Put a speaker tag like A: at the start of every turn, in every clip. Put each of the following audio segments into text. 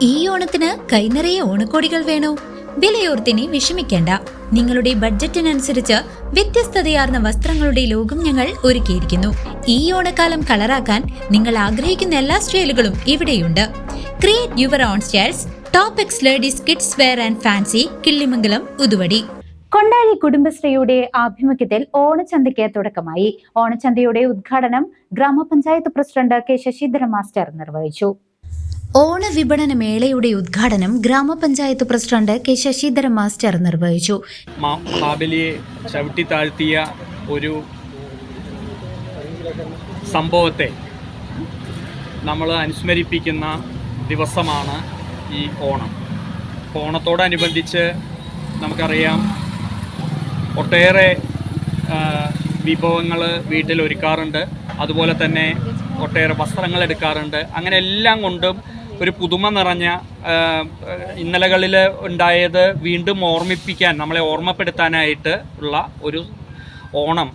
A: ഈ ഓണത്തിന് കൈനിറയെ ഓണക്കോടികൾ വേണോ? വിലയോർത്തിനി വിഷമിക്കേണ്ട. നിങ്ങളുടെ ബഡ്ജറ്റിനനുസരിച്ച് വ്യത്യസ്തതയാർന്ന വസ്ത്രങ്ങളുടെ ലോകം ഞങ്ങൾ ഒരുക്കിയിരിക്കുന്നു. ഈ ഓണക്കാലം കളറാക്കാൻ നിങ്ങൾ ആഗ്രഹിക്കുന്ന എല്ലാ സ്റ്റൈലുകളും ഇവിടെയുണ്ട്. Create your own styles top X ladies kids wear and fancy Killimangalam Uthuvadi.
B: Kondazhi കുടുംബശ്രീയുടെ ആഭിമുഖ്യത്തിൽ ഓണച്ചന്തയ്ക്ക് തുടക്കമായി. ഓണച്ചന്തയുടെ ഉദ്ഘാടനം ഗ്രാമപഞ്ചായത്ത് പ്രസിഡന്റ് കെ ശശിധര മാസ്റ്റർ നിർവഹിച്ചു.
A: ഓണ വിപണന മേളയുടെ ഉദ്ഘാടനം ഗ്രാമപഞ്ചായത്ത് പ്രസിഡന്റ് കെ ശശിധര മാസ്റ്റർ നിർവഹിച്ചു.
C: ചവിട്ടി ഒരു സംഭവത്തെ നമ്മൾ അനുസ്മരിപ്പിക്കുന്ന ദിവസമാണ് ഈ ഓണം. ഓണത്തോടനുബന്ധിച്ച് നമുക്കറിയാം ഒട്ടേറെ വിഭവങ്ങൾ വീട്ടിൽ ഒരുക്കാറുണ്ട്. അതുപോലെ തന്നെ ഒട്ടേറെ വസ്ത്രങ്ങൾ എടുക്കാറുണ്ട്. അങ്ങനെ എല്ലാം കൊണ്ടും ഒരു പുതുമ നിറഞ്ഞ ഇന്നലകളിൽ ഉണ്ടായത് വീണ്ടും ഓർമ്മിപ്പിക്കാൻ നമ്മളെ ഓർമ്മപ്പെടുത്താനായിട്ട് ഉള്ള ഒരു ഓണം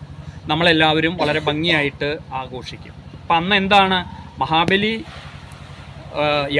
C: നമ്മളെല്ലാവരും വളരെ ഭംഗിയായിട്ട് ആഘോഷിക്കും. അപ്പം അന്ന് എന്താണ്? മഹാബലി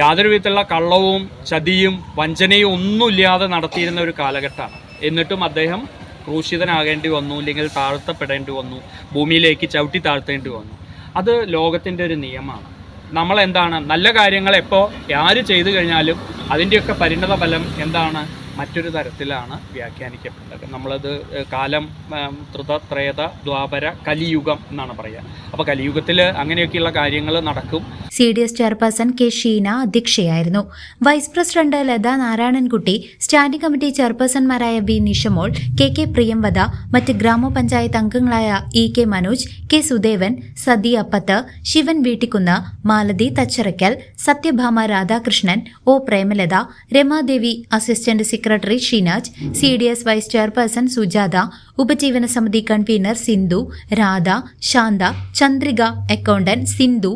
C: യാതൊരു വിധത്തിലുള്ള കള്ളവും ചതിയും വഞ്ചനയും ഒന്നുമില്ലാതെ നടത്തിയിരുന്ന ഒരു കാലഘട്ടമാണ്. എന്നിട്ടും അദ്ദേഹം ക്രൂശിതനാകേണ്ടി വന്നു അല്ലെങ്കിൽ താഴ്ത്തപ്പെടേണ്ടി വന്നു ഭൂമിയിലേക്ക് ചവിട്ടി താഴ്ത്തേണ്ടി വന്നു. അത് ലോകത്തിന്റെ ഒരു നിയമമാണ്. നമ്മളെന്താണ്? നല്ല കാര്യങ്ങൾ എപ്പോൾ ആര് ചെയ്തു കഴിഞ്ഞാലും അതിന്റെയൊക്കെ പരിണത ഫലം എന്താണ്? മറ്റൊരു തരത്തിലാണ് വ്യാഖ്യാനിക്കപ്പെട്ടത്. നമ്മളത് കാലം ഏഹ്, ത്രേത ദ്വാപര കലിയുഗം എന്നാണ് പറയുക. അപ്പോൾ കലിയുഗത്തിൽ അങ്ങനെയൊക്കെയുള്ള കാര്യങ്ങൾ നടക്കും.
A: C D S chairperson K Sheena അധ്യക്ഷയായിരുന്നു. Vice president Latha Narayanankutty standing committee ചെയർപേഴ്സൺമാരായ V Nishamol K K Priyamvada മറ്റ് ഗ്രാമപഞ്ചായത്ത് അംഗങ്ങളായ E K Manoj K Sudevan Sathi Appath Shivan Veettikkunnu Malathi Thacharakkal Sathyabhama Radhakrishnan O Premalatha Ramadevi assistant secretary Shinaj C D S vice chairperson Sujatha ഉപജീവന സമിതി convener Sindhu Radha Shantha Chandrika accountant Sindhu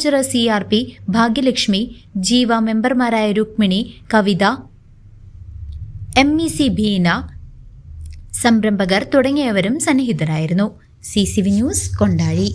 A: agriculture C R P Bhagyalakshmi Jeeva മെമ്പർമാരായ Rukmini Kavitha M E C Beena സംരംഭകർ തുടങ്ങിയവരും സന്നിഹിതരായിരുന്നു. C C V news Kondazhi.